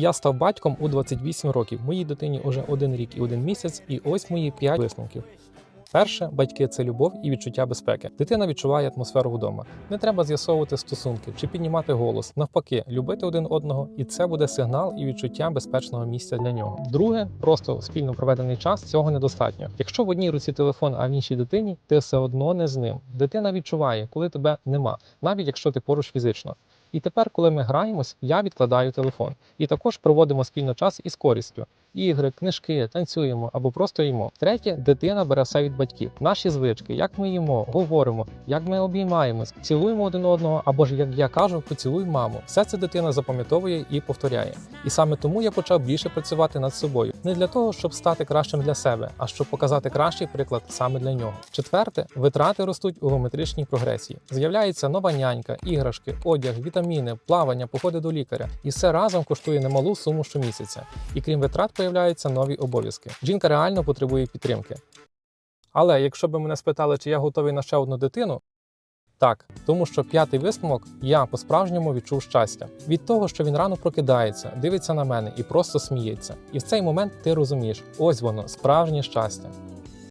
Я став батьком у 28 років. Моїй дитині уже один рік і один місяць, і ось мої 5 висновків. Перше, батьки це любов і відчуття безпеки. Дитина відчуває атмосферу вдома. Не треба з'ясовувати стосунки чи піднімати голос. Навпаки, любити один одного, і це буде сигнал і відчуття безпечного місця для нього. Друге, просто спільно проведений час цього недостатньо. Якщо в одній руці телефон, а в іншій дитині, ти все одно не з ним. Дитина відчуває, коли тебе нема, навіть якщо ти поруч фізично. І тепер, коли ми граємось, я відкладаю телефон. І також проводимо спільно час із користю. Ігри, книжки, танцюємо або просто їмо. Третє, дитина бере все від батьків. Наші звички, як ми їмо, говоримо, як ми обіймаємось, цілуємо один одного, або ж як я кажу, поцілуй маму. Все це дитина запам'ятовує і повторяє. І саме тому я почав більше працювати над собою. Не для того, щоб стати кращим для себе, а щоб показати кращий приклад саме для нього. Четверте, витрати ростуть у геометричній прогресії. З'являється нова нянька, іграшки, одяг, вітаміни, плавання, походи до лікаря. І все разом коштує немалу суму щомісяця. І крім витрат, появляються нові обов'язки. Жінка реально потребує підтримки. Але якщо б мене спитали, чи я готовий на ще одну дитину, так, тому що п'ятий висновок я по-справжньому відчув щастя від того, що він рано прокидається, дивиться на мене і просто сміється. І в цей момент ти розумієш, ось воно, справжнє щастя.